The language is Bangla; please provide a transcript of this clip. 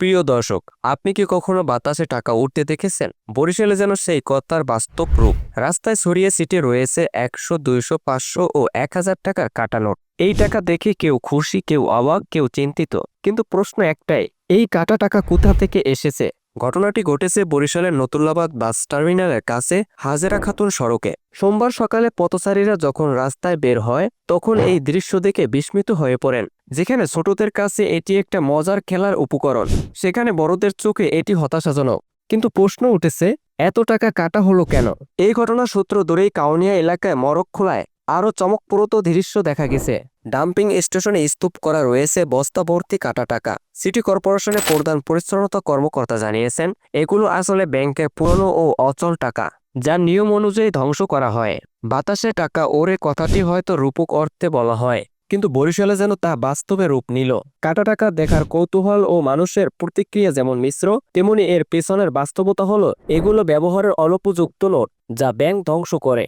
প্রিয় দর্শক, আপনি কি কখনো বাতাসে টাকা উঠতে দেখেছেন? বরিশালে যেন সেই কথার বাস্তব রূপ। রাস্তায় ছড়িয়ে সিটে রয়েছে একশো, দুইশো, পাঁচশো ও এক হাজার টাকার কাটা নোট এই টাকা দেখে কেউ খুশি, কেউ অবাক, কেউ চিন্তিত। কিন্তু প্রশ্ন একটাই, এই কাটা টাকা কোথা থেকে এসেছে? ঘটনাটি ঘটেছে বরিশালের নতুল্লাবাদ বাস টার্মিনালের কাছে হাজেরা খাতুন সড়কে। সোমবার সকালে পথচারীরা যখন রাস্তায় বের হয়, তখন এই দৃশ্য দেখে বিস্মিত হয়ে পড়েন, যেখানে ছোটদের কাছে এটি একটা মজার খেলার উপকরণ। সেখানে বড়দের চোখে এটি হতাশাজনক। কিন্তু প্রশ্ন উঠেছে, এত টাকা কাটা হলো কেন? এই ঘটনার সূত্র ধরেই কাউনিয়া এলাকায় মরক খোলায়। আরও চমকপ্রদ দৃশ্য দেখা গেছে। ডাম্পিং স্টেশনে স্তূপ করা রয়েছে বস্তা ভর্তি কাটা টাকা। সিটি কর্পোরেশনের প্রধান পরিচ্ছন্নতা কর্মকর্তা জানিয়েছেন, এগুলো আসলে ব্যাংকের পুরনো ও অচল টাকা, যা নিয়ম অনুযায়ী ধ্বংস করা হয়। বাতাসে টাকা ওরে কথাটি হয়তো রূপক অর্থে বলা হয়, কিন্তু বরিশালে যেন তা বাস্তবে রূপ নিল। কাটা টাকা দেখার কৌতূহল ও মানুষের প্রতিক্রিয়া যেমন মিশ্র, তেমনি এর পেছনের বাস্তবতা হলো এগুলো ব্যবহারের অনুপযুক্ত নোট যা ব্যাংক ধ্বংস করে।